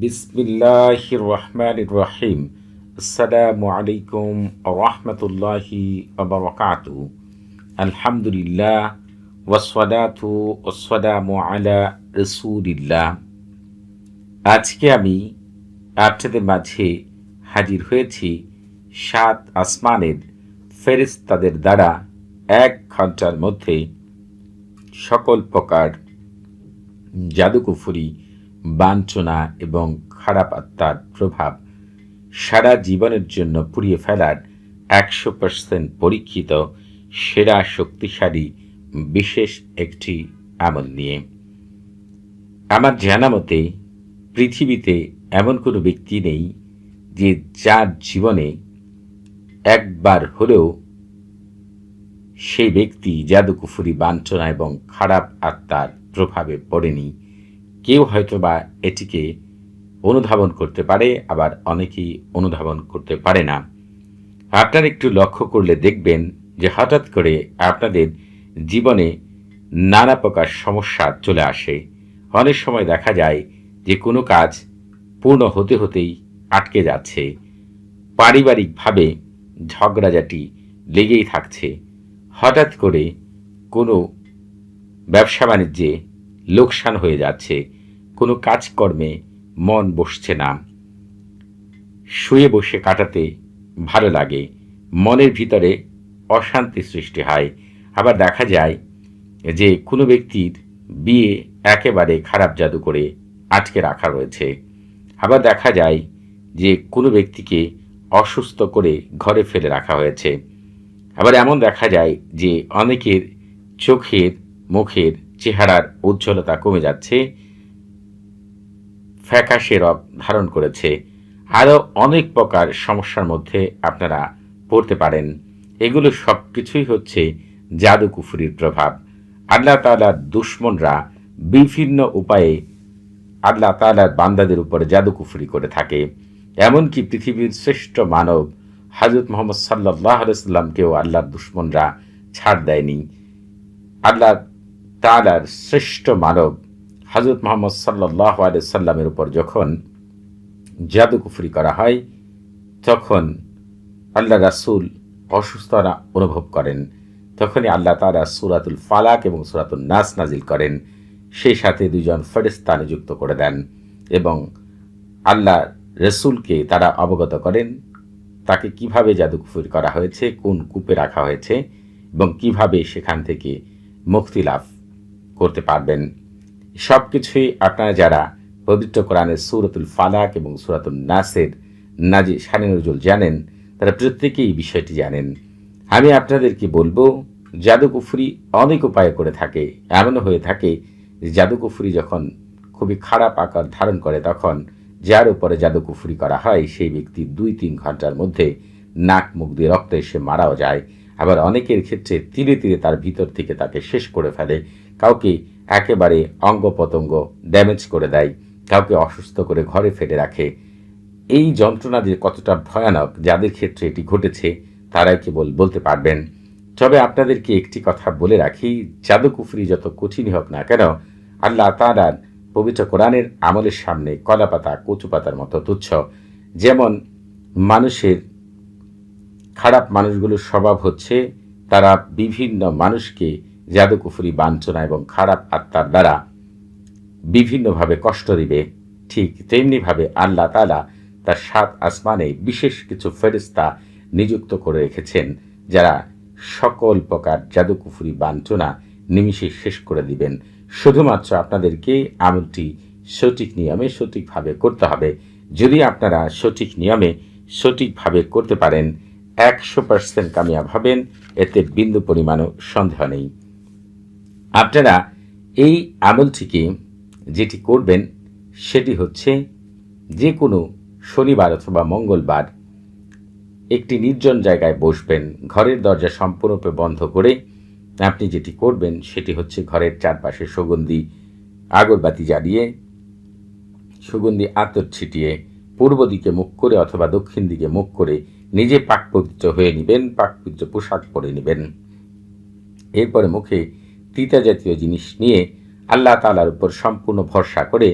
বিসমিল্লাহ রহমান রহিম আসসালামু আলাইকুম রহমতুল্লাহি আবরকাতু আলহামদুলিল্লাহ ওয়াসওয়ালাতু ওয়াসসালামু আলা রসুলিল্লাহ আজকে আমি আপনাদের মাঝে হাজির হয়েছি সাত আসমানের ফেরেস্তাদের দ্বারা এক ঘণ্টার মধ্যে সকল প্রকার জাদুকুফুরি বাঞ্ছনা এবং খারাপ আত্মার প্রভাব সারা জীবনের জন্য পুড়িয়ে ফেলার একশো পার্সেন্ট পরীক্ষিত, সেরা শক্তিশালী, বিশেষ একটি আমল নিয়ে। আমার জানা মতে, পৃথিবীতে এমন কোনো ব্যক্তি নেই যে যার জীবনে একবার হলেও সেই ব্যক্তি জাদুকুফুরি, বাঞ্ছনা এবং খারাপ আত্মার প্রভাবে পড়েনি। কেউ হয়তো বা এটিকে অনুধাবন করতে পারে, আবার অনেকেই অনুধাবন করতে পারে না। আপনার একটু লক্ষ্য করলে দেখবেন যে হঠাৎ করে আপনাদের জীবনে নানা প্রকার সমস্যা চলে আসে। অনেক সময় দেখা যায় যে কোনো কাজ পূর্ণ হতে হতেই আটকে যাচ্ছে। পারিবারিকভাবে ঝগড়াঝাটি লেগেই থাকছে। হঠাৎ করে কোনো ব্যবসা বাণিজ্যে লোকসান হয়ে যাচ্ছে, কোনো কাজকর্মে মন বসছে না। শুয়ে বসে কাটাতে ভালো লাগে, মনের ভিতরে অশান্তি সৃষ্টি হয়। আবার দেখা যায় যে কোনো ব্যক্তির বিয়ে একেবারে খারাপ জাদু করে আটকে রাখা রয়েছে। আবার দেখা যায় যে কোনো ব্যক্তিকে অসুস্থ করে ঘরে ফেলে রাখা হয়েছে। আবার এমন দেখা যায় যে অনেকের চোখের, মুখের চেহারার উজ্জ্বলতা কমে যাচ্ছে। ফ্যাকাশে রব ধারণ করেছে। আরও অনেক প্রকার সমস্যার মধ্যে আপনারা পড়তে পারেন। এগুলো সব কিছুই হচ্ছে জাদু কুফুরির প্রভাব। আল্লাহ তালার দুশ্মনরা বিভিন্ন উপায়ে আল্লাহ তালার বান্দাদের উপরে জাদু কুফুরি করে থাকে। এমনকি পৃথিবীর শ্রেষ্ঠ মানব হাজরত মোহাম্মদ সাল্লাহ আলাইসাল্লামকেও আল্লাহর দুশ্মনরা ছাড় দেয়নি। আল্লাহ তালার শ্রেষ্ঠ মানব হজরত মোহাম্মদ সাল্লাহ সাল্লামের উপর যখন জাদু জাদুকুফরি করা হয়, তখন আল্লাহ রাসুল অসুস্থতা অনুভব করেন। তখনই আল্লাহ তারা সুরাতুল ফালাক এবং সুরাতুল নাস নাজিল করেন। সেই সাথে দুজন ফেরিস্তা নিযুক্ত করে দেন এবং আল্লাহ রসুলকে তারা অবগত করেন, তাকে কীভাবে জাদুকুফুরি করা হয়েছে, কোন কূপে রাখা হয়েছে এবং কীভাবে সেখান থেকে মুক্তি লাভ করতে পারবেন। সব কিছুই আপনারা যারা পবিত্র কোরআনের সুরতুল ফালাক এবং সুরাতুল নাসের নাজি শানি নজরুল জানেন, তারা প্রত্যেকেই বিষয়টি জানেন। আমি আপনাদেরকে বলব, জাদুকুফুরি অনেক উপায় করে থাকে। এমনও হয়ে থাকে যে জাদুকুফুরি যখন খুবই খারাপ আকার ধারণ করে, তখন যার উপরে জাদুকুফুরি করা হয়, সেই ব্যক্তি দুই তিন ঘণ্টার মধ্যে নাক মুখ দিয়ে রক্ত এসে মারাও যায়। আবার অনেকের ক্ষেত্রে তিলে তিলে তার ভিতর থেকে তাকে শেষ করে ফেলে। কাউকে একেবারে অঙ্গ পতঙ্গ ড্যামেজ করে দেয়, কাউকে অসুস্থ করে ঘরে ফেলে রাখে। এই যন্ত্রণা যে কতটা ভয়ানক, যাদের ক্ষেত্রে এটি ঘটেছে, তারাই কেবল বলতে পারবেন। তবে আপনাদেরকে একটি কথা বলে রাখি, জাদুকুফরি যত কঠিনই হোক না কেন, আল্লাহ তালার পবিত্র কোরআনের আমলের সামনে কলাপাতা, কচুপাতার মতো তুচ্ছ। যেমন মানুষের খারাপ মানুষগুলোর স্বভাব হচ্ছে তারা বিভিন্ন মানুষকে জাদুকুফুরি, বাঞ্ছনা এবং খারাপ আত্মার দ্বারা বিভিন্নভাবে কষ্ট দিবে। ঠিক তেমনিভাবে আল্লাহ তালা তার সাত আসমানে বিশেষ কিছু ফেরিস্তা নিযুক্ত করে রেখেছেন, যারা সকল প্রকার জাদুকুফুরি, বাঞ্ছনা নিমিষে শেষ করে দিবেন। শুধুমাত্র আপনাদেরকে আমলটি সঠিক নিয়মে সঠিকভাবে করতে হবে। যদি আপনারা সঠিক নিয়মে সঠিকভাবে করতে পারেন একশো পার্সেন্ট কামিয়াব হবেন, এতে বিন্দু পরিমাণও সন্দেহ নেই। আপনারা এই আমলটিকে যেটি করবেন, সেটি হচ্ছে যে কোনো শনিবার অথবা মঙ্গলবার একটি নির্জন জায়গায় বসবেন, ঘরের দরজা সম্পূর্ণরূপে বন্ধ করে আপনি যেটি করবেন, সেটি হচ্ছে ঘরের চারপাশে সুগন্ধি আগরবাতি জ্বালিয়ে, সুগন্ধি আতর ছিটিয়ে, পূর্ব দিকে মুখ করে অথবা দক্ষিণ দিকে মুখ করে নিজে পাক পবিত্র হয়ে নেবেন, পাক পবিত্র পোশাক পরে নেবেন। এরপরে মুখে তিতা জাতীয় জিনিস নিয়ে আল্লাহ তালার উপর সম্পূর্ণ ভরসা করে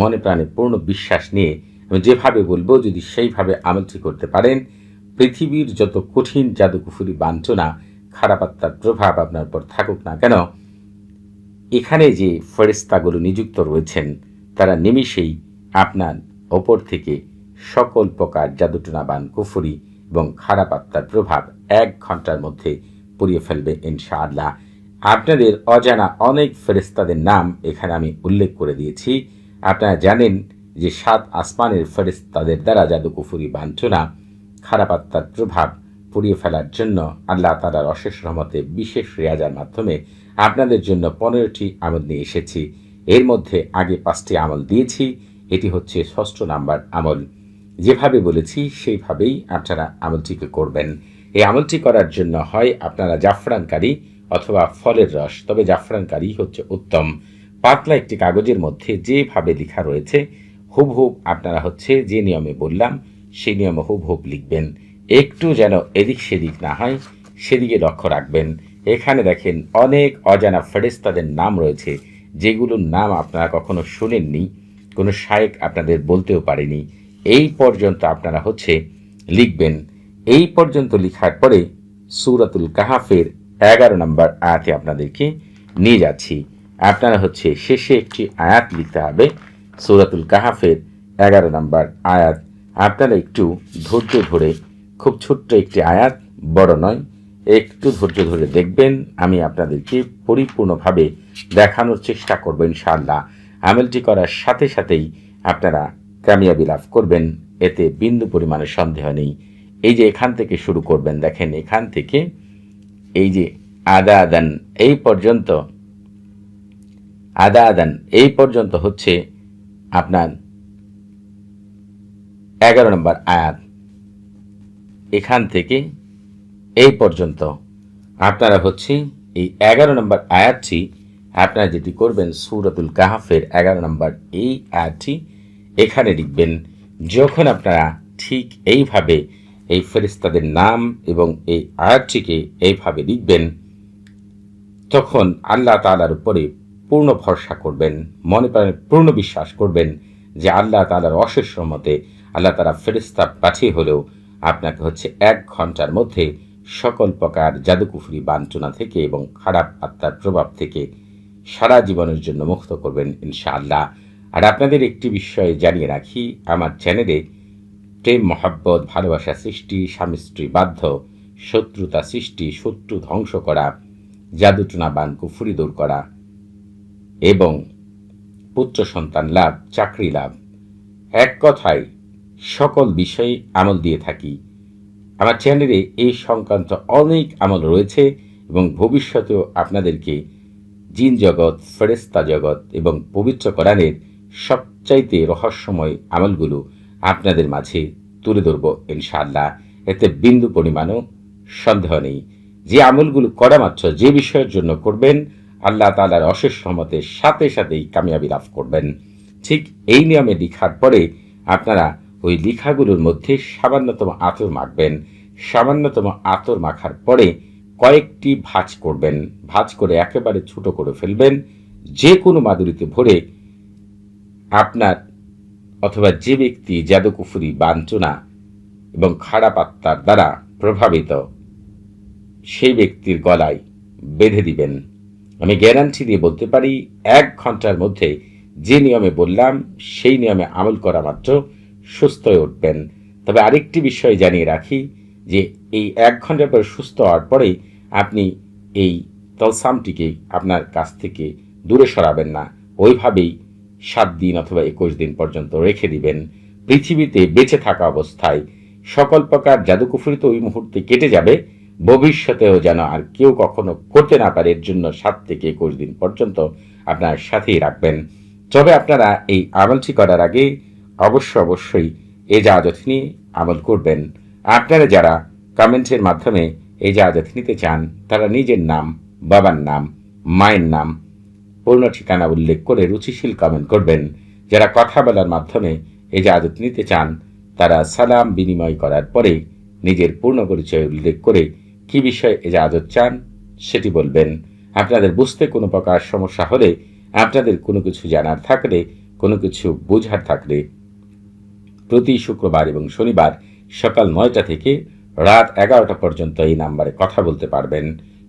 মনে প্রাণে পূর্ণ বিশ্বাস নিয়ে আমি যেভাবে বলব, যদি সেইভাবে আমলটি করতে পারেন, পৃথিবীর যত কঠিন জাদুকুফুরি বাঞ্ছনা, খারাপ আত্মার প্রভাব আপনার উপর থাকুক না কেন, এখানে যে ফেরিস্তাগুলো নিযুক্ত রয়েছেন, তারা নিমিষেই আপনার ওপর থেকে সকল প্রকার জাদুটনাবান কুফুরি এবং খারাপ আত্মার প্রভাব এক ঘণ্টার মধ্যে পুড়িয়ে ফেলবে, ইনশাআল্লাহ। আপনাদের অজানা অনেক ফেরিস্তাদের নাম এখানে আমি উল্লেখ করে দিয়েছি। আপনারা জানেন যে সাত আসমানের ফেরিস্তাদের দ্বারা জাদুকুফুরি বাঞ্ছনা, খারাপ আত্মার প্রভাব পুড়িয়ে ফেলার জন্য আল্লাহ তালার অশেষ রহমতে বিশেষ রেয়াজার মাধ্যমে আপনাদের জন্য পনেরোটি আমল নিয়ে এসেছি। এর মধ্যে আগে পাঁচটি আমল দিয়েছি। এটি হচ্ছে ষষ্ঠ নাম্বার আমল। যেভাবে বলেছি, সেইভাবেই আপনারা আমলটিকে করবেন। এই আমলটি করার জন্য হয় আপনারা জাফরানকারী অথবা ফলের রস, তবে জাফরানকারী হচ্ছে উত্তম। পাতলা একটি কাগজের মধ্যে যেভাবে লেখা রয়েছে হুবহুব আপনারা হচ্ছে যে নিয়মে বললাম, সেই নিয়মে হুবহুব লিখবেন। একটু যেন এদিক সেদিক না হয়, সেদিকে লক্ষ্য রাখবেন। এখানে দেখেন অনেক অজানা ফেরেস্তাদের নাম রয়েছে, যেগুলোর নাম আপনারা কখনো শুনেননি, কোনো শায়েক আপনাদের বলতেও পারেনি। এই পর্যন্ত আপনারা হচ্ছে লিখবেন। এই পর্যন্ত লিখার পরে সুরাতুল কাহাফের এগারো নম্বর আয়াতে আপনাদেরকে নিয়ে যাচ্ছি। আপনারা হচ্ছে শেষে একটি আয়াত লিখতে হবে, সুরাতুল কাহাফের এগারো নম্বর আয়াত। আপনারা একটু ধৈর্য ধরে, খুব ছোট্ট একটি আয়াত, বড় নয়, একটু ধৈর্য ধরে দেখবেন। আমি আপনাদেরকে পরিপূর্ণভাবে দেখানোর চেষ্টা করব ইনশাআল্লাহ। আমেলটি করার সাথে সাথেই আপনারা কামিয়াবি লাভ করবেন, এতে বিন্দু পরিমাণে সন্দেহ নেই। এই যে এখান থেকে শুরু করবেন, দেখেন এখান থেকে এই যে আদা আদান, এই পর্যন্ত, আদা আদান, এই পর্যন্ত হচ্ছে আপনার এগারো নম্বর আয়াত। এখান থেকে এই পর্যন্ত আপনারা হচ্ছে এই এগারো নম্বর আয়াতটি আপনারা যেটি করবেন, সুরতুল কাহাফের এগারো নম্বর এই আয়াতটি এখানে লিখবেন, যখন আপনারা ঠিক এইভাবে এই ফেরিস্তাদের নাম এবং এই আয়াতটিকে এইভাবে লিখবেন, তখন আল্লাহ তালার উপরে পূর্ণ ভরসা করবেন, মনে প্রাণে পূর্ণ বিশ্বাস করবেন যে আল্লাহ তালার অশেষ মতে আল্লাহ তালা ফেরিস্তা পাঠিয়ে হলেও আপনাকে হচ্ছে এক ঘণ্টার মধ্যে সকল প্রকার জাদুকুফুরি বাঞ্চনা থেকে এবং খারাপ আত্মার প্রভাব থেকে সারা জীবনের জন্য মুক্ত করবেন ইনশাআল্লাহ। আর আপনাদের একটি বিষয়ে জানিয়ে রাখি, আমার চ্যানেলে প্রেম, মহাব্বত, ভালোবাসা সৃষ্টি, স্বামী স্ত্রী বাধ্য, শত্রুতা সৃষ্টি, শত্রু ধ্বংস করা, জাদুটনা বান, কুফুরি দূর করা এবং পুত্র সন্তান লাভ, চাকরি লাভ। এক কথায়, সকল বিষয়ে আমল দিয়ে থাকি। আমার চ্যানেলে এই সংক্রান্ত অনেক আমল রয়েছে এবং ভবিষ্যতেও আপনাদেরকে জিন জগৎ ফেরেস্তা জগৎ এবং পবিত্র কোরআনের সবচাইতে রহস্যময় আমলগুলো আপনাদের মাঝে তুলে ধরব ইনশাআল্লাহ। এতে বিন্দু পরিমাণও সন্দেহ নেই। যে আমলগুলো করা মাত্র, যে বিষয়ের জন্য করবেন, আল্লাহ তালার অশেষ সমতের সাথে সাথেই কামিয়াবি লাভ করবেন। ঠিক এই নিয়মে লিখার পরে আপনারা ওই লিখাগুলোর মধ্যে সামান্যতম আতর মাখবেন। সামান্যতম আতর মাখার পরে কয়েকটি ভাঁজ করবেন। ভাঁজ করে একেবারে ছোট করে ফেলবেন। যে কোনো মাদুরিতে ভরে আপনার অথবা যে ব্যক্তি জাদুকুফুরি বাঞ্চনা এবং খারাপ আত্মার দ্বারা প্রভাবিত, সেই ব্যক্তির গলায় বেঁধে দিবেন। আমি গ্যারান্টি দিয়ে বলতে পারি, এক ঘণ্টার মধ্যে যে নিয়মে বললাম, সেই নিয়মে আমল করা মাত্র সুস্থ হয়ে উঠবেন। তবে আরেকটি বিষয় জানিয়ে রাখি যে, এই এক ঘণ্টার পরে সুস্থ হওয়ার পরেই আপনি এই তলসামটিকে আপনার কাছ থেকে দূরে সরাবেন না। ওইভাবেই সাত দিন অথবা একুশ দিন পর্যন্ত রেখে দিবেন। পৃথিবীতে বেঁচে থাকা অবস্থায় সকল প্রকার জাদুকুফুরি তো ওই মুহূর্তে কেটে যাবে। ভবিষ্যতেও যেন আর কেউ কখনো করতে না পারে, এর জন্য সাত থেকে একুশ দিন পর্যন্ত আপনার সাথেই রাখবেন। তবে আপনারা এই আমলটি করার আগে অবশ্য অবশ্যই এ জাহাজত নিয়ে আমল করবেন। আপনারা যারা কমেন্টের মাধ্যমে এই জাহাজত নিতে চান, তারা নিজের নাম, বাবার নাম, মায়ের নাম পূর্ণ ঠিকানা উল্লেখ করে রুচিশীল কমেন্ট করবেন। যারা কথা বলার মাধ্যমে এই জাহাজত নিতে চান, তারা সালাম বিনিময় করার পরে নিজের পূর্ণ পরিচয় উল্লেখ করে কি বিষয়ে এজাজত চান সেটি বলবেন। আপনাদের বুঝতে কোনো প্রকার সমস্যা হলে, আপনাদের কোনো কিছু জানার থাকলে, কোনো কিছু বোঝার থাকলে প্রতি শুক্রবার এবং শনিবার সকাল নয়টা থেকে রাত এগারোটা পর্যন্ত এই নাম্বারে কথা বলতে পারবেন।